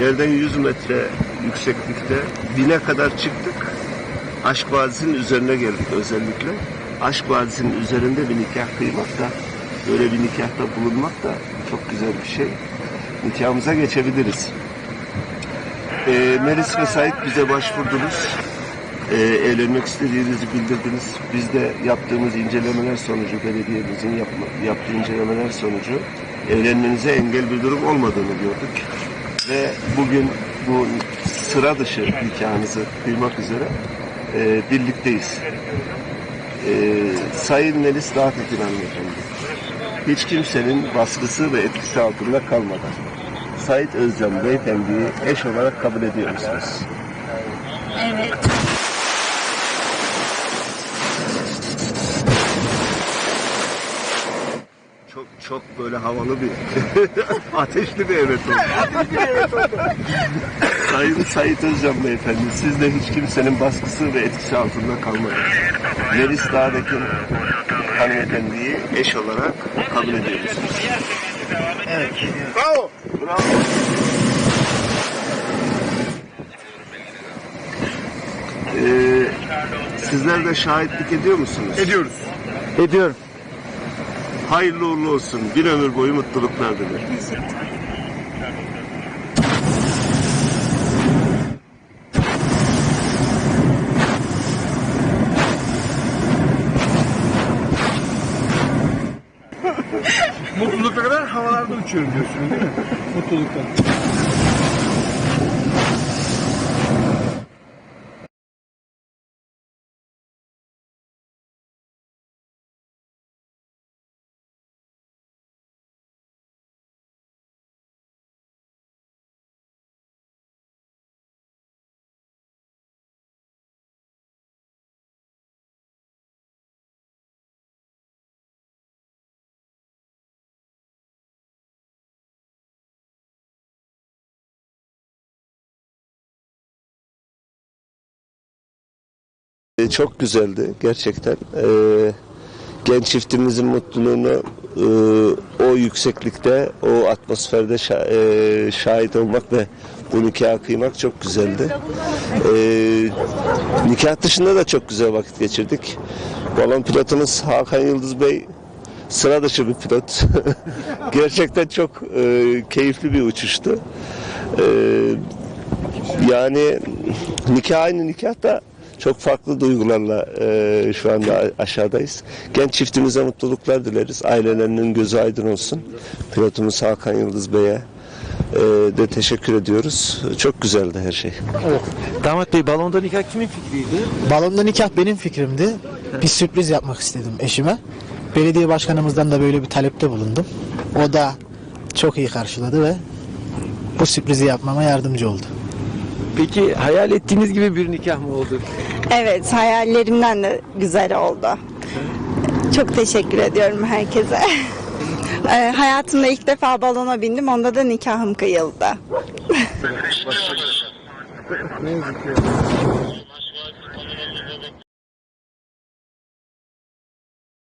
Yerden 100 metre yükseklikte bine kadar çıktık. Aşk Vadisi'nin üzerine geldik özellikle. Aşk Vadisi'nin üzerinde bir nikah kıymak da, böyle bir nikahta bulunmak da çok güzel bir şey. Nikahımıza geçebiliriz. Ee, Melis ve Sait bize başvurdunuz. Ee, evlenmek istediğinizi bildirdiniz. Biz de yaptığımız incelemeler sonucu, belediyemizin yapma, yaptığı incelemeler sonucu evlenmenize engel bir durum olmadığını gördük. Ve bugün bu sıra dışı nikahınızı kıymak üzere e, birlikteyiz. E, Sayın Melis Dağtekin hanımefendi, hiç kimsenin baskısı ve etkisi altında kalmadan Sait Özcan beyefendiyi eş olarak kabul ediyor musunuz? Evet. Çok böyle havalı bir ateşli bir evet oldu. Sayın Sait Özcan beyefendi siz de hiç kimsenin baskısı ve etkisi altında kalmadınız. Melis Dağ'daki hanımefendiyi eş olarak kabul ediyor musunuz? Evet. Bravo. Bravo. Ee, sizler de şahitlik ediyor musunuz? Ediyoruz. Ediyorum. Hayırlı uğurlu olsun. Bir ömür boyu mutluluklar dilerim. Mutlulukla kadar havalarda uçuyorum diyorsunuz değil mi? Mutluluktan. Ee, Çok güzeldi gerçekten. Ee, genç çiftimizin mutluluğunu e, o yükseklikte, o atmosferde şa- e, şahit olmak ve bu nikahı kıymak çok güzeldi. Ee, nikah dışında da çok güzel vakit geçirdik. Balon pilotumuz Hakan Yıldız Bey sıra dışı bir pilot. gerçekten çok e, keyifli bir uçuştu. Ee, yani nikah aynı nikah da çok farklı duygularla e, şu anda aşağıdayız. Genç çiftimize mutluluklar dileriz. Ailelerinin gözü aydın olsun. Pilotumuz Hakan Yıldız Bey'e e, de teşekkür ediyoruz. Çok güzeldi her şey. Evet. Damat Bey balonda nikah kimin fikriydi? Balonda nikah benim fikrimdi. Bir sürpriz yapmak istedim eşime. Belediye başkanımızdan da böyle bir talepte bulundum. O da çok iyi karşıladı ve bu sürprizi yapmama yardımcı oldu. Peki hayal ettiğiniz gibi bir nikah mı oldu? Evet, hayallerimden de güzel oldu. Çok teşekkür ediyorum herkese. Ee, hayatımda ilk defa balona bindim. Onda da nikahım kıyıldı. Ne yazık ki.